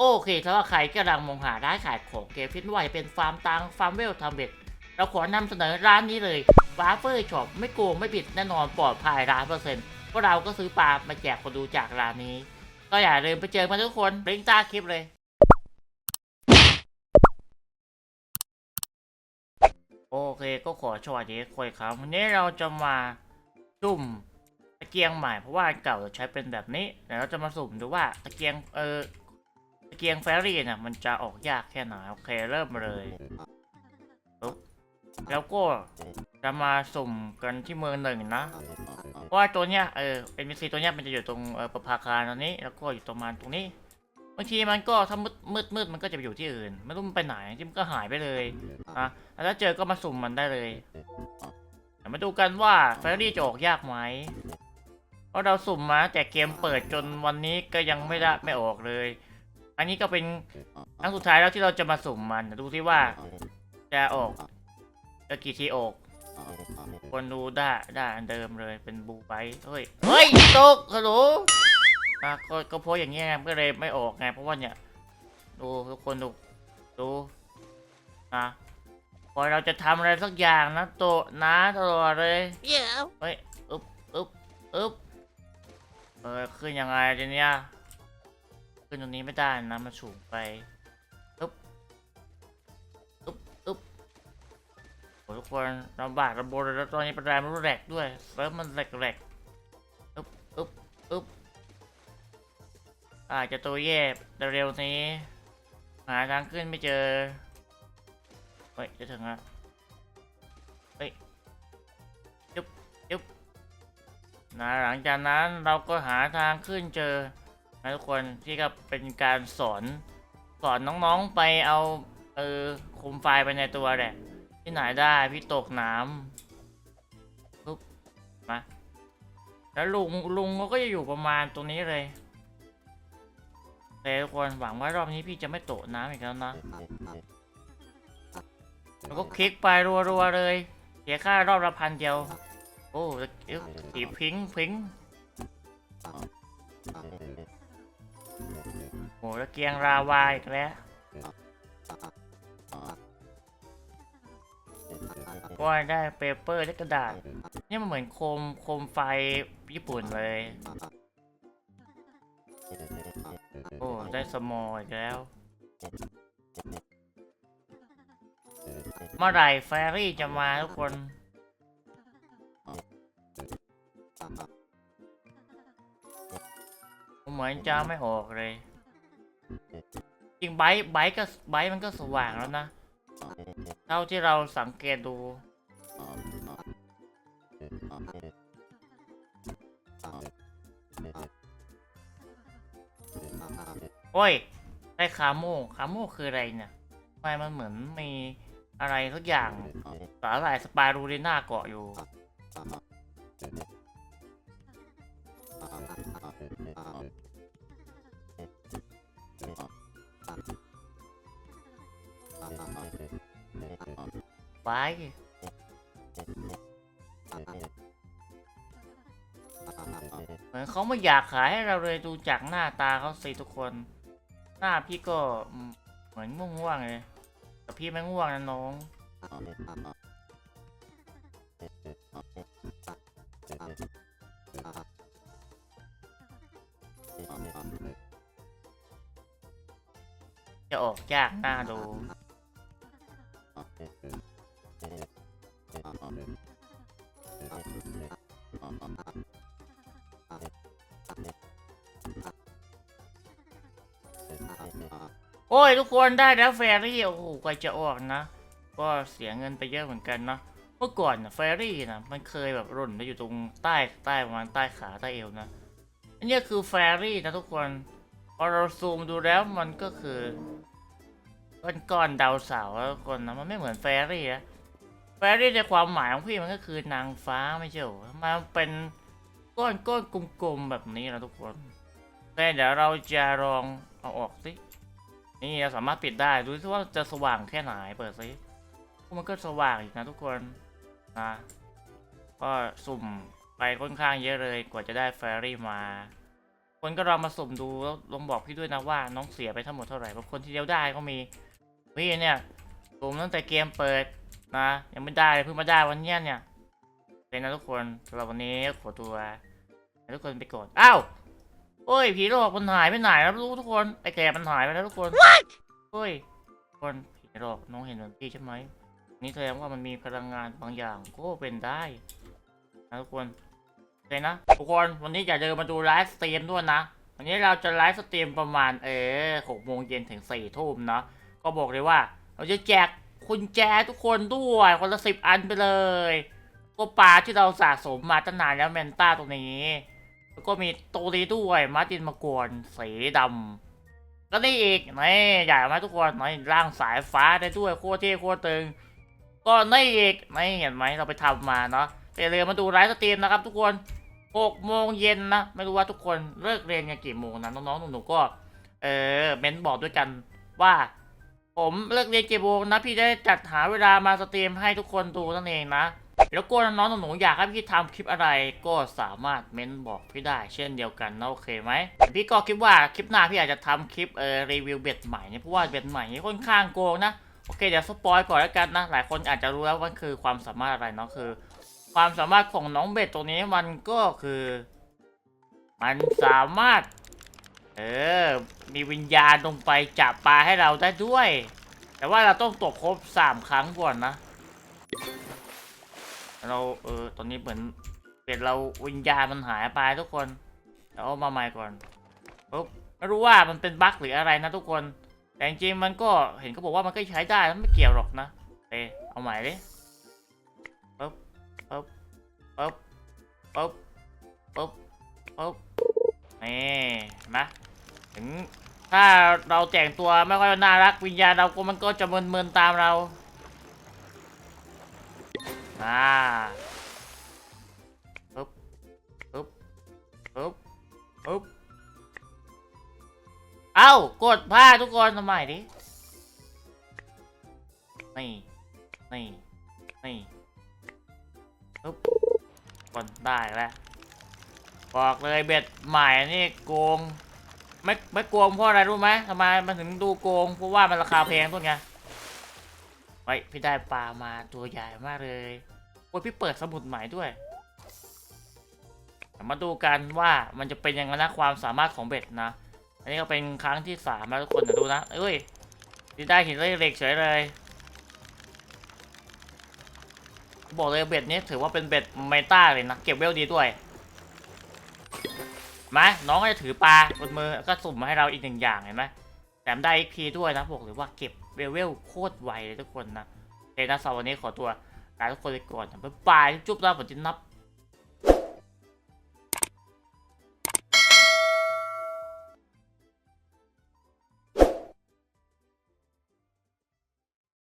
โอเคถ้าว่าใครกำลังมองหาร้านขายของเกมฟิตว่าจะเป็นฟาร์มตังฟาร์มเวลทำเบ็ดเราขอนำเสนอร้านนี้เลยวาเฟอร์ช็อปไม่โกงไม่ผิดแน่นอนปลอดภัยร้านเปอร์เซ็นต์เพราะเราก็ซื้อปลามาแจกคนดูจากร้านนี้ ก็อย่าลืมไปเจอกันทุกคนลิงก์ใต้คลิปเลยโอเคก็ขอสวัสดีทุกครับวันนี้เราจะมาสุ่มตะเกียงใหม่เพราะว่าเก่าเราใช้เป็นแบบนี้เดี๋ยวเราจะมาสุ่มดูว่าตะเกียงเออ เกียงแฟรี่เนี่ยมันจะออกยากแค่ไหนโอเคเริ่มเลยปึ๊บแล้วก็จะมาสุ่มกันที่เมืองหนึ่งนะเพราะว่าตัวเนี้ยเออเป็นมิซีตัวเนี้ยมันจะอยู่ตรงเออประภาคารตรงนี้ แล้วก็อยู่ตรงมาตรงนี้บางทีมันก็ถ้ามืดมืดมืดมันก็จะไปอยู่ที่อื่นไม่รู้มันไปไหนที่มันก็หายไปเลยอะแล้วเจอก็มาสุ่มมันได้เลยเดี๋ยวมาดูกันว่าเฟรรี่จะออกยากไหมเพราะเราสุ่มมาแต่เกมเปิดจนวันนี้ก็ยังไม่ได้ไม่ออกเลย อันนี้ก็เป็นครั้งสุดท้ายแล้วที่เราจะมาสุ่มมันเดี๋ยวดูที่ว่า จะออกจะกี่ทีออกคนดูได้ได้อันเดิมเลยเป็นบูไบท์เฮ้ยเฮ้ยตกฮัลโหลอะก็ก็เพราะอย่างเงี้ยก็เลยไม่ออกไงเพราะว่าเนี่ยดูทุกคนดูดูนะพอเราจะทำอะไรสักอย่างนะโตะนะตลอดเลย Yeah. เฮ้ยอึบอึบอึบเออขึ้นยังไงทีเนี้ย ขึ้นตรงนี้ไม่ได้นะมันสูงไปอึบอึบอึบโอ้ทุกคนลำบากลำบนเลยแล้วตอนนี้เป็นแรมรู้แหลกด้วยเซิร์ฟมันแหลกแหลกอึบอึบอึบอาจจะตัวแย่เร็วนี้ หาทางขึ้นไม่เจอเฮ้ยจะถึงแล้วเฮ้ยยุบยุบนะหลังจากนั้นเราก็หาทางขึ้นเจอ นะทุกคนที่ก็เป็นการสอนสอนน้องๆไปเอาเออคุมไฟล์ไปในตัวแหละที่ไหนได้พี่ตกน้ำปุ๊บมาแล้วลุงลุงเขาก็จะอยู่ประมาณตรงนี้เลยโอเคทุกคนหวังว่ารอบนี้พี่จะไม่ตกน้ำอีกแล้วนะแล้วก็คลิกไปรัวๆเลยเสียค่ารอบละพันเดียวโอ้ยสีพิงค์พิง โอ้แล้วเกียงราวาอีกแล้วว่าได้เปเปอร์และกระดาษ นี่มันเหมือนโคมโคมไฟญี่ปุ่นเลย โอ้ ได้สมอลอีกแล้ว เมื่อไหร่แฟรี่จะมาทุกคนเหมือนจะไม่ออกเลย จริงไบค์ไบค์ก็ไบค์มันก็สว่างแล้วนะ เท่าที่เราสังเกตดู โอ้ย ได้คาโม่คาโม่คืออะไรเนี่ยทำไมมันเหมือนมีอะไรสักอย่างสาหร่ายสปารูเรน่าเกาะอยู่ ไปเหมือนเขาไม่อยากขายให้เราเลยดูจากหน้าตาเขาสิทุกคน หน้าพี่ก็เหมือนง่วงๆเลยแต่พี่ไม่ง่วงนะน้องจะออกยากหน้าดู โอ้ยทุกคนได้แล้วแฟรี่โอ้โหกว่าจะออกนะ ก็เสียเงินไปเยอะเหมือนกันเนาะเมื่อก่อนนะแฟรี่นะมันเคยแบบหล่นไปอยู่ตรงใต้ใต้ประมาณใต้ขาใต้เอวนะอันนี้คือแฟรี่นะทุกคนพอเราซูมดูแล้วมันก็คือก้อนก้อนดาวเสาร์ทุกคนนะมันไม่เหมือนแฟรี่นะแฟรี่ในความหมายของพี่มันก็คือนางฟ้าไม่ใช่หรอมันเป็นก้อนก้อนกลมๆแบบนี้นะทุกคนแต่เดี๋ยวเราจะลองเอาออกสิ นี่เราสามารถปิดได้ดูซิว่าจะสว่างแค่ไหนเปิดซิมันก็สว่างอีกนะทุกคนนะก็สุ่มไปค่อนข้างเยอะเลยกว่าจะได้แฟรี่มา คนก็ลองมาสุ่มดูแล้วลองบอกพี่ด้วยนะว่าน้องเสียไปทั้งหมดเท่าไหร่บางคนที่เดียวได้ก็มีพี่เนี่ยสุ่มตั้งแต่เกมเปิดนะยังไม่ได้เพิ่งมาได้วันนี้เนี่ยเป็นนะทุกคนสำหรับวันนี้ขอตัวทุกคนไปก่อนอ้าว โอ้ยผีหลอกมันหายไปไหนแล้วรู้ทุกคนไอแกมันหายไปแล้วทุกคนเฮ้ยคนผีหลอกน้องเห็นเหมือนพี่ใช่ไหมนี่แสดงว่ามันมีพลังงานบางอย่างก็เป็นได้นะทุกคนโอเคนะทุกคนวันนี้อย่าลืมมาดูไลฟ์สตรีมด้วยนะวันนี้เราจะไลฟ์สตรีมประมาณเออหกโมงเย็นถึงสี่ทุ่มเนาะก็บอกเลยว่า เราจะแจกกุญแจทุกคนด้วยคนละสิบอันไปเลยก็ปลาที่เราสะสมมาตั้งนานแล้วแมนต้าตัวนี้ แล้วก็มีตัวนี้ด้วยมาตินมากวนสีดำก็นี่อีกนี่ใหญ่ไหมทุกคนนี่ร่างสายฟ้าได้ด้วยโคตรเท่โคตรตึง ก็นี่อีกนี่เห็นไหมเราไปทำมาเนาะอย่าลืมมาดูไลฟ์สตรีมนะครับทุกคน6โมงเย็นนะ ไม่รู้ว่าทุกคนเลิกเรียนกันกี่โมงนะน้องๆหนูๆก็ เออเมนบอกด้วยกันว่า ผมเลิกเรียนกี่โมงนะ พี่ได้จัดหาเวลามาสตรีมให้ทุกคนดูนั่นเองนะ แล้วก็น้องๆหนูอยากให้พี่ทำคลิปอะไรก็สามารถเม้นบอกพี่ได้เช่นเดียวกันนะโอเคไหมพี่ก็คิดว่าคลิปหน้าพี่อาจจะทำคลิปเออรีวิวเบ็ดใหม่เนี่ยเพราะว่าเบ็ดใหม่นี่ค่อนข้างโกงนะโอเคเดี๋ยวสปอยก่อนแล้วกันนะ หลายคนอาจจะรู้แล้วว่าคือความสามารถอะไรเนาะคือ ความสามารถของน้องเบ็ดตัวนี้มันก็คือ มันสามารถ เออมีวิญญาณลงไปจับปลาให้เราได้ด้วย แต่ว่าเราต้องตกครบสามครั้งก่อนนะ เราเออตอนนี้เหมือนเป็ดเราวิญญาณมันหายไปทุกคนเดี๋ยวเอามาใหม่ก่อนปุ๊บไม่รู้ว่ามันเป็นบั๊กหรืออะไรนะทุกคน แต่จริงมันก็เห็นเขาบอกว่ามันก็ใช้ได้นไม่เกี่ยวหรอกนะเอเอาใหม่ดิปุ๊บปุ๊บปุ๊บปุ๊บปุ๊บปุ๊บนี่นไหมถึงถ้าเราแต่งตัวไม่ค่อยน่ารักวิญญาณเราก็มันก็จะมึนๆตามเรา อ่าปุ๊บปุ๊บปุ๊บปุ๊บเอ้ากดผ้าทุกคนทำไมดินี่นี่นี่ปึ๊บกดได้แล้วบอกเลยเบ็ดใหม่นี่โกง ไม่ไม่โกงเพราะอะไรรู้ไหมทำไมมันถึงดูโกงเพราะว่ามันราคาแพงตัวไง ไว้พี่ได้ปลามาตัวใหญ่มากเลยโอ้ยพี่เปิดสมุดใหม่ด้วย มาดูกันว่ามันจะเป็นยังไงนะความสามารถของเบ็ดนะ อันนี้ก็เป็นครั้งที่สามแล้วทุกคนเดี๋ยวดูนะ เอ้ยที่ได้หินเหล็กเฉยเลย บอกเลยเบ็ดนี้ถือว่าเป็นเบ็ดเมตาเลยนะ เก็บเวลดีด้วยมาน้องก็จะถือปลาบนมือก็สุ่มมาให้เราอีกหนึ่งอย่างเห็นไหมแถมได้ XP ด้วยนะบอกเลยว่าเก็บ เวลเวลโคตรไวเลยทุกคนนะเอ็นนะสำหรับวันนี้ขอตัวลาทุกคนไปก่อนบ๊ายบายจุ๊บแล้วผมจะนับ